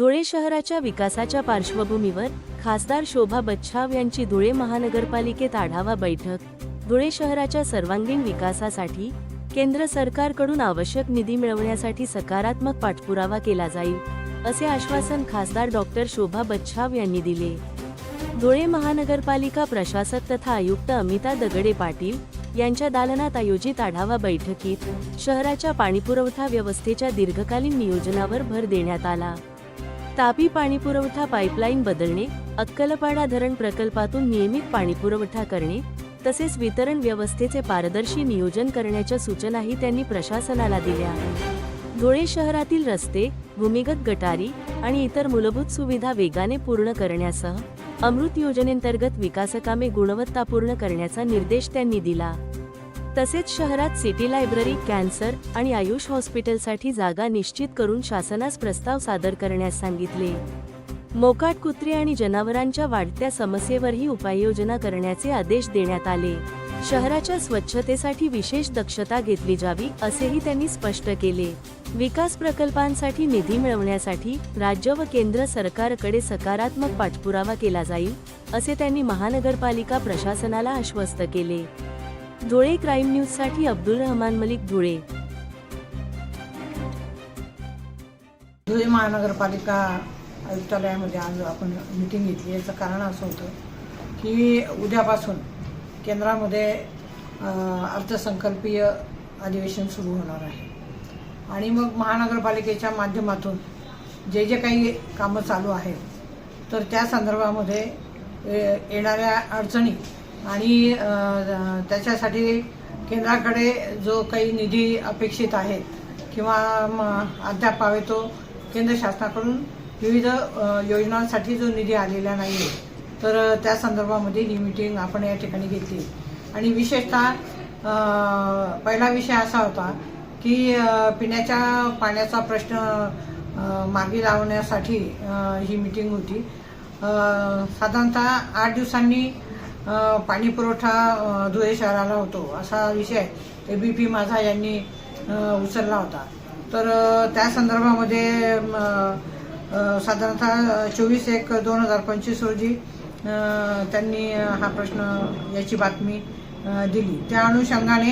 धुळे शहराच्या विकासाच्या पार्श्वभूमीवर खासदार शोभा बच्छाव यांची धुळे महानगरपालिकेत आढावा बैठक. धुळे शहराच्या सर्वांगीण विकासासाठी केंद्र सरकारकडून आवश्यक निधी मिळवण्यासाठी सकारात्मक पाठपुरावा केला जाईल असे आश्वासन खासदार डॉक्टर शोभा बच्छाव यांनी दिले. धुळे महानगरपालिका प्रशासक तथा आयुक्त अमिता दगडे पाटील यांच्या दालनात आयोजित आढावा बैठकीत शहराच्या पाणीपुरवठा व्यवस्थेच्या दीर्घकालीन नियोजनावर भर देण्यात आला. तापी पाणीपुरवठा पाईपलाईन बदलणे अक्कलपाडा धरण प्रकल्पातून नियमित पाणीपुरवठा करणे तसेच वितरण व्यवस्थेचे पारदर्शी नियोजन करण्याच्या सूचनाही त्यांनी प्रशासनाला दिल्या धुळे शहरातील रस्ते भूमिगत गटारी आणि इतर मूलभूत सुविधा वेगाने पूर्ण करण्यासह अमृत योजनेंतर्गत विकासकामे गुणवत्तापूर्ण करण्याचा निर्देश त्यांनी दिला. तसेच शहरात सिटी लायब्ररी कॅन्सर आणि आयुष हॉस्पिटलसाठी जागा निश्चित करून शासनास प्रस्ताव सादर करण्यास सांगितले. मोकाट कुत्रे आणि जनावरांच्या वाढत्या समस्येवरही उपाययोजना करण्याचे आदेश देण्यात आले. शहराच्या स्वच्छतेसाठी विशेष दक्षता घेतली जावी असेही त्यांनी स्पष्ट केले. विकास प्रकल्पांसाठी निधी मिळवण्यासाठी राज्य व केंद्र सरकारकडे सकारात्मक पाठपुरावा केला जाईल असे त्यांनी महानगरपालिका प्रशासनाला आश्वस्त केले. धुळे क्राईम न्यूजसाठी अब्दुल रहमान मलिक धुळे. धुळे महानगरपालिका आयुक्तालयामध्ये आज आपण मिटिंग घेतली. याचं कारण असं होतं की उद्यापासून केंद्रामध्ये अर्थसंकल्पीय अधिवेशन सुरू होणार आहे. आणि मग महानगरपालिकेच्या माध्यमातून जे जे काही कामं चालू आहेत तर त्या संदर्भामध्ये येणाऱ्या अडचणी आणि त्याच्यासाठी केंद्राकडे जो काही निधी अपेक्षित आहे किंवा अद्याप पावे तो केंद्र शासनाकडून विविध योजनांसाठी जो निधी आलेला नाही आहे तर त्या संदर्भामध्ये ही मिटिंग आपण या ठिकाणी घेतली. आणि विशेषतः पहिला विषय असा होता की पिण्याच्या पाण्याचा प्रश्न मागे लावण्यासाठी ही मिटिंग होती. साधारणतः आठ दिवसांनी पाणी पुरवठा धुळे शहराला होतो. असा विषय ए बी पी माझा यांनी उचलला होता. तर त्या संदर्भामध्ये साधारणतः चोवीस एक दोन हजार पंचवीस रोजी त्यांनी हा प्रश्न याची बातमी दिली. त्या अनुषंगाने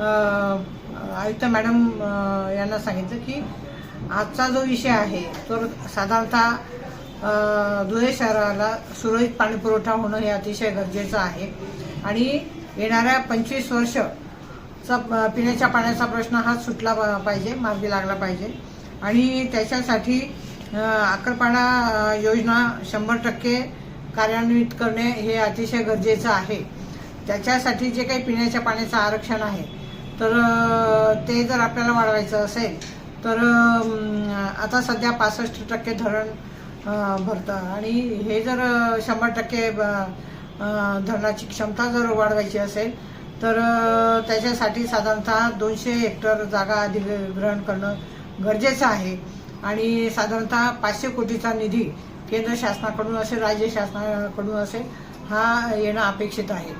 आयुक्त मॅडम यांना सांगितलं की आजचा जो विषय आहे तो साधारणतः धुळे शहराला सुरळीत पाणी पुरवठा होणं हे अतिशय गरजेचं आहे. आणि येणाऱ्या पंचवीस वर्ष चा पिण्याच्या पाण्याचा प्रश्न हा सुटला पाहिजे मार्गी लागला पाहिजे. आणि त्याच्यासाठी अ, अक्कलपाडा योजना शंभर टक्के कार्यान्वित करणे हे अतिशय गरजेचं आहे. त्याच्यासाठी जे काही पिण्याच्या पाण्याचं आरक्षण आहे तर ते जर आपल्याला वाढवायचं असेल तर आता सध्या पासष्ट टक्के धरण भरतं. आणि हे जर शंभर टक्के ब- धरणाची क्षमता जर वाढवायची असेल तर त्याच्यासाठी साधारणतः दोनशे हेक्टर जागा अधिग्रहण करणं गरजेचं आहे. आणि साधारणतः पाचशे कोटीचा निधी केंद्र शासनाकडून असेल राज्य शासनाकडून असेल हा येणं अपेक्षित आहे.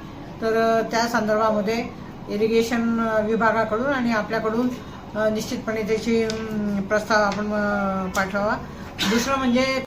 तर त्या संदर्भामध्ये इरिगेशन विभागाकडून आणि आपल्याकडून निश्चितपणे त्याची प्रस्ताव आपण पाठवावा. दुसरं म्हणजे